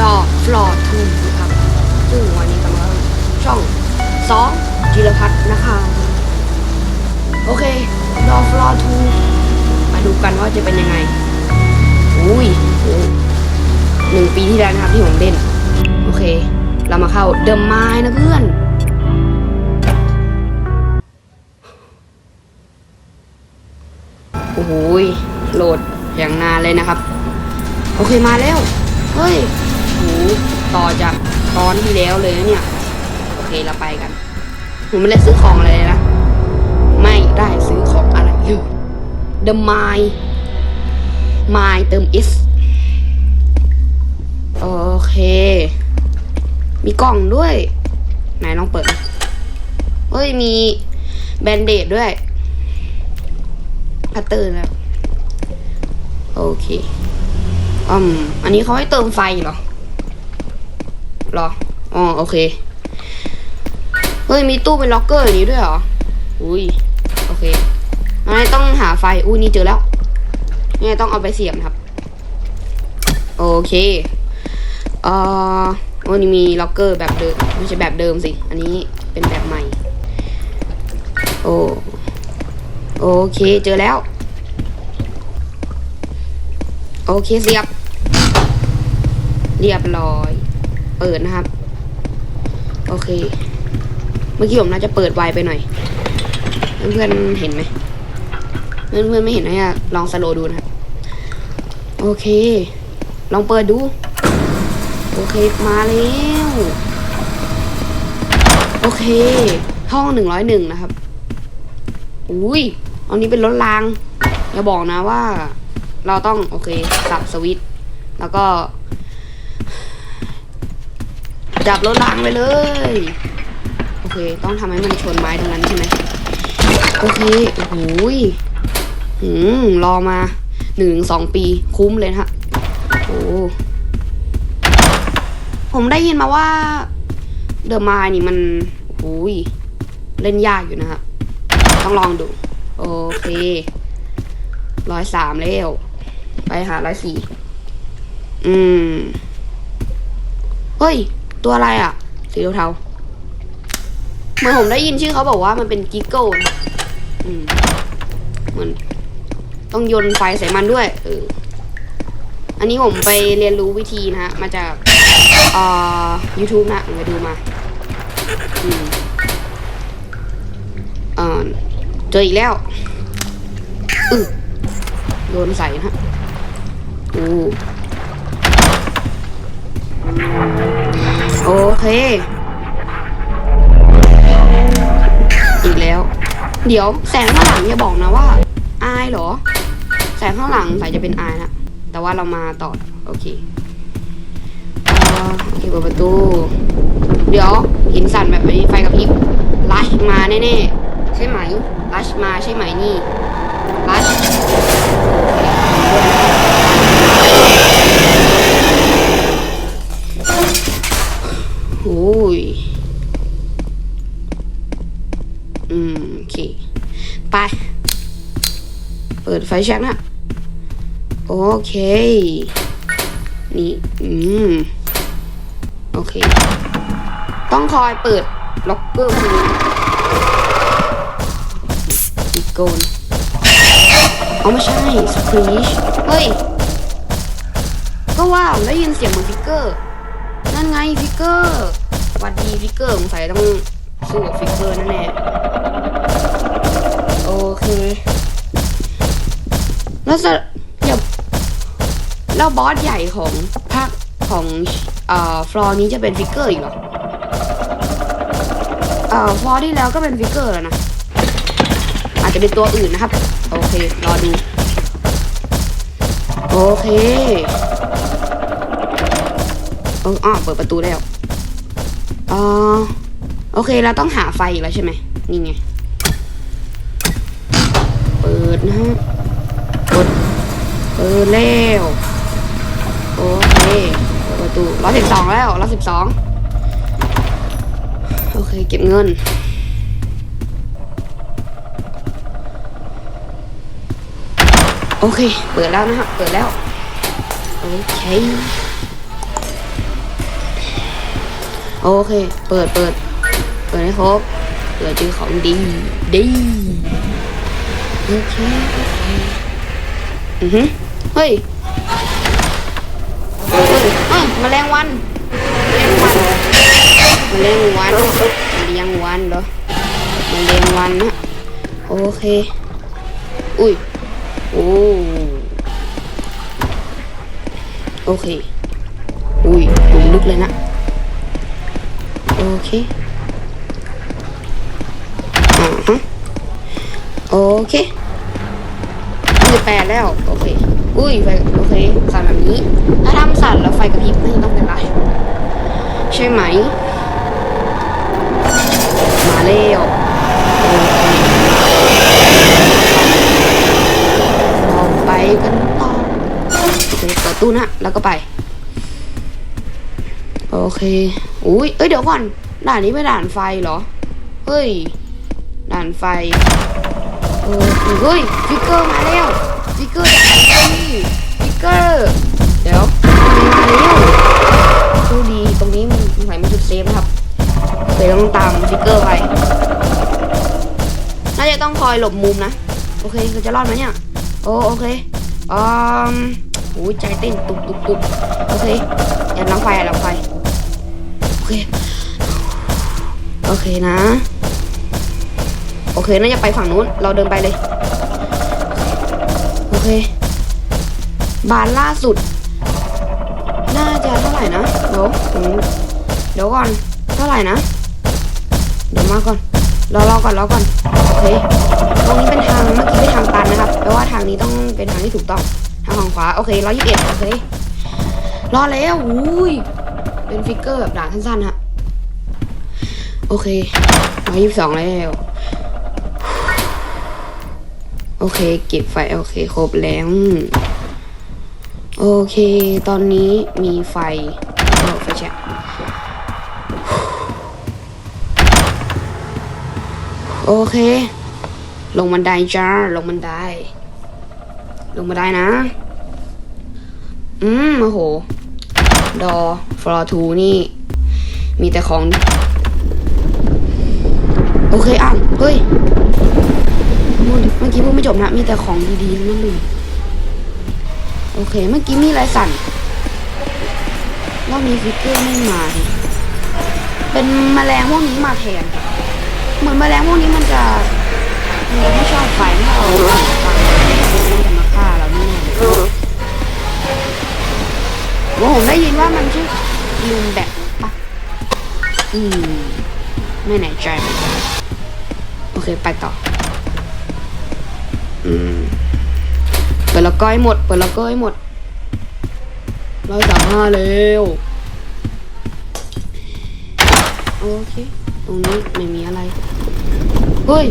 ดอฟลอทูนะครับซึ่งวันนี้กำลังช่องสองจิรพัฒน์นะคะโอเคดอฟลอทูมาดูกันว่าจะเป็นยังไงอุ้ยหนึ่งปีที่แล้วนะครับที่ผมเล่น โอเค เรามาเข้าเด e m ม n นะเพื่อนโอ้โหยโหลดอย่างนานเลยนะครับ โอเคมาแล้ว เฮ้ย หต่อจากตอนที่แล้วเลยนะเนี่ย โอเคเราไปกันผมไม่ได้ซื้อของอะไรเลยนะ ไม่ได้ซื้อของอะไรเลย The My My เติม S โอเค มีกล่องด้วย ไหนลองเปิดเฮ้ย มีแบนเดดด้วยพัตเตอร์แล้วโอเคอืมอันนี้เขาให้เติมไฟเหรอ หรอ อ๋อโอเค เฮ้ยมีตู้เป็นล็อกเกอร์อย่างนี้ด้วยเหรอ อุ้ยโอเคงั้นต้องหาไฟ อุ้ยนี่เจอแล้วนี่ต้องเอาไปเสียบครับ โอเค เอ่อโอ้นี่มีล็อกเกอร์แบบเดิมไม่ใช่แบบเดิมสิ อันนี้เป็นแบบใหม่ โอ้โอเคเจอแล้ว โอเคเสียบ เรียบร้อย เปิดนะครับ โอเค เมื่อกี้ผมน่าจะเปิดไวไปหน่อย เพื่อนๆเห็นไหมเพื่อนๆไม่เห็นนะลองสโลดูนะครับ โอเค ลองเปิดดู โอเคมาแล้วโอเค ห้องหนึ่งร้อยหนึ่งนะครับ อุ้ยอันนี้เป็นรถราง อย่าบอกนะว่า เราต้องโอเคสับสวิตแล้วก็ จับรถรางไปเลย โอเค ต้องทำให้มันชนไม้ตรงนั้นใช่ไหมโอเคโอ้โหยหืมรอมาหนึ่งสองปีคุ้มเลยฮะโอ้ผมได้ยินมาว่าเดอะมายนี่มันโอ้ยเล่นยากอยู่นะครับต้องลองดู โอเคร้อยสามแล้วไปหาร้อยสี่อืม เฮ้ย ตัวอะไรอะ สีเทาๆเหมือนผมได้ยินชื่อเขาบอกว่ามันเป็นกิกเกิลนะอืมเหมือนต้องโยนไฟใส่มันด้วย เออ อันนี้ผมไปเรียนรู้วิธีนะฮะ มาจากเอ่อ YouTube นะผมไปดูมาอืมเออเจออีกแล้วอือโดนใส่นะฮะโอ้ โอเค อีกแล้ว เดี๋ยวแสงข้างหลังอย่าบอกนะว่าอายเหรอ แสงข้างหลังใส่จะเป็นอายนะแต่ว่าเรามาต่อโอเคเออโอเคเปิดประตู เดี๋ยวหินสั่นแบบนี้ไฟกระพริบลัชมาแน่ๆใช่ไหมลัชมาใช่ไหมนี่ลัชโอ้ย อืม โอเค ไป เปิ ดไฟแช็กนะโอเค นี่ อืม โอเค ต้องคอยเปิดล็อกเกอร์มืออีกโกนเอาไม่ใช่สครีชเฮ้ย ก็ว่าได้ยินเสียงเหมือนฟิกเกอร์ นั่นไงฟิกเกอร์หวัดดีฟิกเกอร์สงสัยต้องสู้กับฟิกเกอร์แน่ๆโอเค แล้วจะเดี๋ยวแล้วบอสใหญ่ของภาคของเอ่อฟลอร์นี้จะเป็นฟิกเกอร์อีกเหรอเอ่อฟลอร์ที่แล้วก็เป็นฟิกเกอร์แล้วนะ อาจจะเป็นตัวอื่นนะครับ โอเค รอดู โอเคเอออ้เปิดประตูแล้วเออโอเค เราต้องหาไฟอีกแล้วใช่ไหมนี่ไง เปิดนะฮะ เปิดแล้วโอเคประตูร้อยสิบสองแล้วร้อยสิบสองโอเค เก็บเงิน โอเค เปิดแล้วนะฮะ เปิดแล้ว โอเค โอเค เปิดเปิด เปิดให้ครบเปิดเจอของดี ดี โอเค โอเค อือฮึ ฮ้ยเฮ้ยเอ้ยแมลงวันแมลงวันแมลงวันแมลงวันเหรอแมลงวันนะโอเค อุ้ยโอ้โอเค อุ้ยหลุมลึกเลยนะ โอเคอ่าฮะโอเคยี่แปดแล้ว โอเค อุ้ยไฟโอเคสั่นแบบนี้ ถ้าทำสั่นแล้วไฟกระพริบนี่ต้องเป็นไรใช่ไหม มาเร็วโอเราไปกันต่อโอเคเปิดตู้นะแล้วก็ไป โอเคอุ้ยเอ้ยเดี๋ยวก่อนด่านนี้เป็นด่านไฟเหรอ เฮ้ย ด่านไฟ เออเฮ้ยฟิกเกอร์มาแล้ว ฟิกเกอร์จากนี่ติ๊กเกอร์เดี๋ยวมาแล้วโชคดีตรงนี้มันสงสัยมันจุดเซฟนะครับเลยต้องตามฟิกเกอร์ไปน่าจะต้องคอยหลบมุมนะโอเคเราจะรอดไหมเนี่ยโอโอเคอืมโอ้ยใจเต้นตุบตุบตุบโอเคแอบน้ำไฟแอบน้ำไฟโอเคโอเคนะ โอเคน่าจะไปฝั่งนู้น เราเดินไปเลย เคบานล่าสุด น่าจะเท่าไหร่นะเดี๋ยวผมเดี๋ยวก่อนเท่าไหร่นะ เดี๋ยวมาก่อนรอรอก่อนรอก่อนโอเคตรงนี้เป็นทางเมื่อกี้เป็นทางตันนะครับแปลว่าทางนี้ต้องเป็นทางที่ถูกต้องทางฝั่งขวาโอเคร้อยยี่สิบเอ็ดโอเครอแล้วอุ้ยเป็นฟิกเกอร์แบบด่านสั้นๆฮะโอเคร้อยยี่สิบสองแล้ว โอเค เก็บไฟโอเคครบแล้ว โอเค ตอนนี้มีไฟเออไฟแช็กโอเค ลงบันไดจ้า ลงบันได ลงบันไดนะ อืมโอ้โห ดอฟลอทูนี่ มีแต่ของ โอเคอะเฮ้ย เมื่อกี้พูดไม่จบนะ มีแต่ของดีๆนั้นเลยโอเค เมื่อกี้มีอะไรสั่นรอบนี้ฟิกเกอร์ไม่มา เป็นแมลงพวกนี้มาแทน เหมือนแมลงพวกนี้มันจะมันไม่ชอบไฟถ้าเราฟังมันจะมาฆ่าเราแน่เลยว่าผมได้ยินว่ามันชื่อลุงแบกปะอืม ไม่แน่ใจโอเค ไปต่อ อืมเปิดล้วก็ให้หมด เปิดล้วก็ให้หมดร้อยสามห้าเร็ว โอเค ตรงนี้ไม่มีอะไร เฮ้ย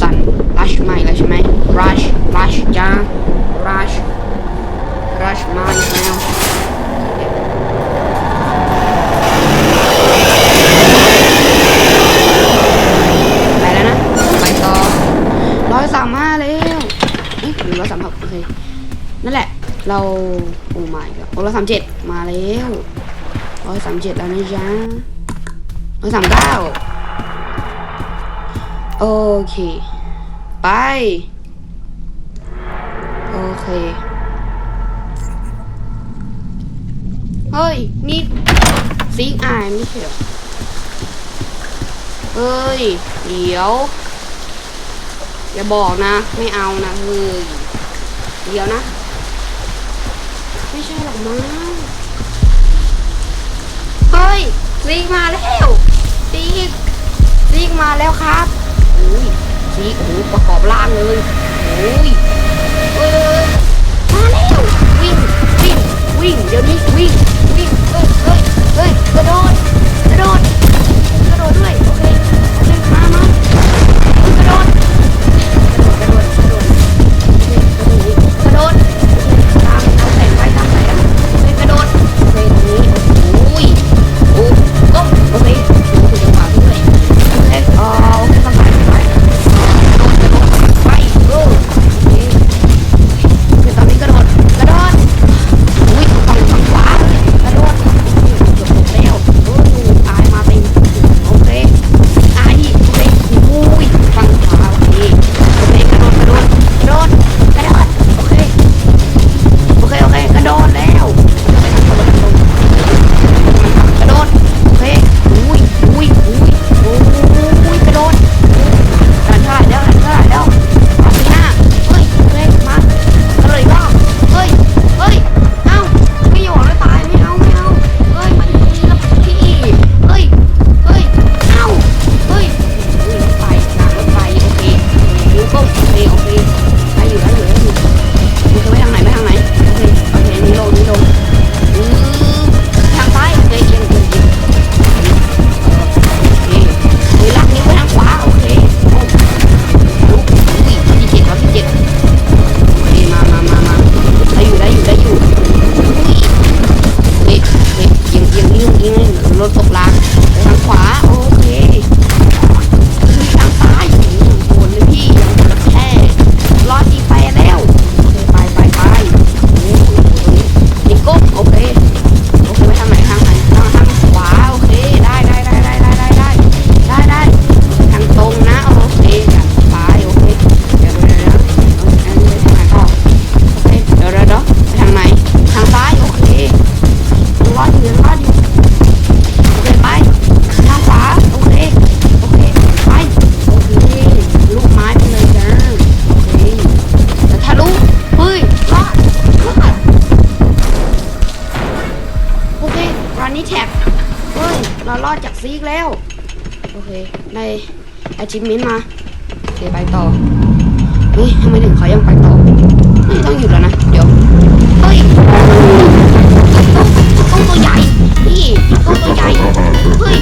สั่นรัชมาอีกแล้วใช่ไหมรัชรัชจ้ารัชรัชมาอีกแล้วไปแล้วนะ ไปต่อร้อยสามห้าเร็วเอ๊ะ หรือร้อยสามหกโอเค นั่นแหละ เรา โอ้ไม่ก็โอ้ร้อยสามเจ็ดมาแล้วร้อยสามเจ็ดแล้วนะจ๊ะร้อยสามเก้าโอเค ไป โอเค เฮ้ย นี่ซิงอายไม่ใช่เหรอเฮ้ย เดี๋ยว อย่าบอกนะ ไม่เอานะเฮ้ยเดี๋ยวนะ ไม่ใช่หรอกมั้งเฮ้ยซีกมาแล้วซีกซีกมาแล้วครับอุ้ยซีกโอ้ประกอบร่างเลยโอ้ยเอ้ยมาแล้ววิ่งวิ่งวิ่งเดี๋ยวนี้วิ่งวิ่งเอ้ยเอ้ยเอ้ยกระโดดกระโดดกระโดดด้วย achievement มาโอเคไปต่อเฮ้ยทำไมถึงเขายังไปต่อไม่ต้องหยุดแล้วนะ เดี๋ยว เฮ้ยต้องตัวใหญ่ นี่ต้องตัวใหญ่ เฮ้ย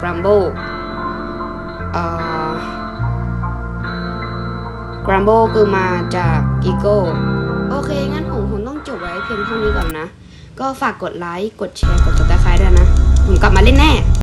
Grumble Grumble คือมาจากอีโก้โอเค งั้นผมคงต้องจบไว้เพียงเท่านี้ก่อนนะ ก็ฝากกดไลค์ กดแชร์ กดติดตามด้วยนะ ผมกลับมาเล่นแน่